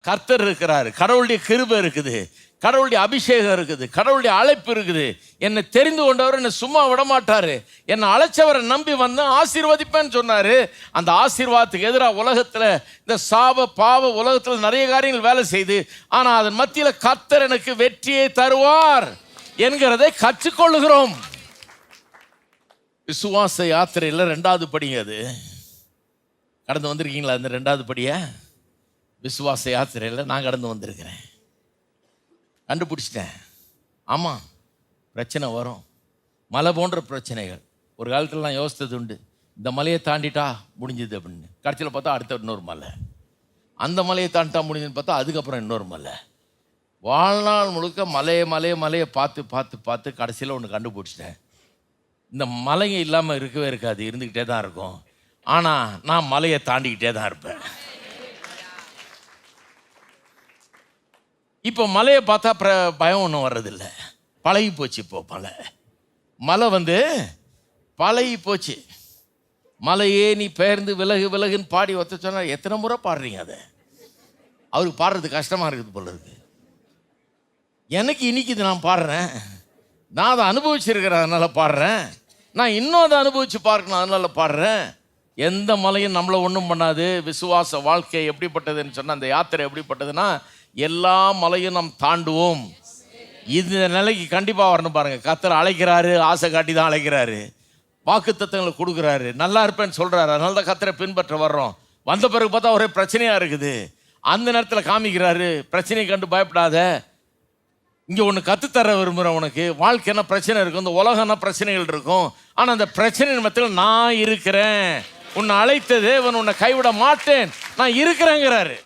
கர்த்தர் இருக்கிறார். கடவுளுடைய கிருபை இருக்குது. கடவுளுடைய அபிஷேகம் இருக்குது. கடவுளுடைய அழைப்பு இருக்குது. என்னை தெரிந்து கொண்டவர் என்னை சும்மா விட மாட்டார் என்னை அழைச்சவரை நம்பி வந்து ஆசீர்வதிப்பேன்னு சொன்னார். அந்த ஆசீர்வாதத்துக்கு எதிராக உலகத்தில் இந்த சாப பாவ உலகத்தில் நிறைய காரியங்கள் வேலை செய்து ஆனால் அதன் மத்தியில் கர்த்தர் எனக்கு வெற்றியை தருவார் என்கிறதை கற்றுக்கொள்ளுகிறோம். விசுவாச யாத்திரையில் ரெண்டாவது படிங்க அது. கடந்து வந்திருக்கீங்களா அந்த ரெண்டாவது படியை? விசுவாச யாத்திரையில் நான் கடந்து வந்திருக்கிறேன். கண்டுபிடிச்சிட்டேன். ஆமாம் பிரச்சனை வரும். மலை போன்ற பிரச்சனைகள். ஒரு காலத்தில் நான் யோசித்தது உண்டு. இந்த மலையை தாண்டிட்டா முடிஞ்சுது அப்படின்னு. கடைசியில் பார்த்தா அடுத்த இன்னொரு மலை. அந்த மலையை தாண்டிட்டா முடிஞ்சுன்னு பார்த்தா அதுக்கப்புறம் இன்னொரு மலை. வாழ்நாள் முழுக்க மலையை மலையை மலையை பார்த்து பார்த்து பார்த்து கடைசியில் ஒன்று கண்டுபிடிச்சிட்டேன். இந்த மலைங்க இல்லாமல் இருக்கவே இருக்காது. இருந்துக்கிட்டே தான் இருக்கும். ஆனால் நான் மலையை தாண்டிக்கிட்டே தான் இருப்பேன். இப்போ மலையை பார்த்தா பிர பயம் ஒன்றும் வர்றதில்ல. பழகி போச்சு இப்போ மலை. மலை வந்து பழகி போச்சு. மலையே நீ பெயர்ந்து விலகு விலகுன்னு பாடி ஒத்த சொன்னால் எத்தனை முறை பாடுறீங்க அதை? அவருக்கு பாடுறது கஷ்டமாக இருக்குது போல இருக்கு. எனக்கு இன்னைக்கு நான் பாடுறேன். நான் அதை அனுபவிச்சிருக்கிறேன் அதனால் பாடுறேன். நான் இன்னும் அதை அனுபவித்து பார்க்கணும் அதனால் பாடுறேன். எந்த மலையும் நம்மளை ஒன்றும் பண்ணாது. விசுவாச வாழ்க்கை எப்படிப்பட்டதுன்னு சொன்னால் அந்த யாத்திரை எப்படிப்பட்டதுன்னா எல்லா மலையும் நாம் தாண்டுவோம். இந்த நிலைக்கு கண்டிப்பாக வரணும் பாருங்கள் கத்தர் அழைக்கிறாரு ஆசை காட்டி தான் அழைக்கிறாரு. வாக்கு தத்துவங்களை கொடுக்குறாரு. நல்லா இருப்பேன்னு சொல்கிறாரு அதனால தான் கத்தரை பின்பற்ற வர்றோம். வந்த பிறகு பார்த்தா ஒரே பிரச்சனையாக இருக்குது. அந்த நேரத்தில் காமிக்கிறாரு பிரச்சனையை கண்டு பயப்படாத. இங்கே ஒன்று கற்றுத்தர விரும்புகிறேன் உனக்கு. வாழ்க்கை என்ன பிரச்சனை இருக்கும்? இந்த உலகம்னா பிரச்சனைகள் இருக்கும்? ஆனால் அந்த பிரச்சனை மத்தியில் நான் இருக்கிறேன். உன்னை அழைத்த தேவன் உன்னை கைவிட மாட்டேன். நான் இருக்கிறேங்கிறாரு.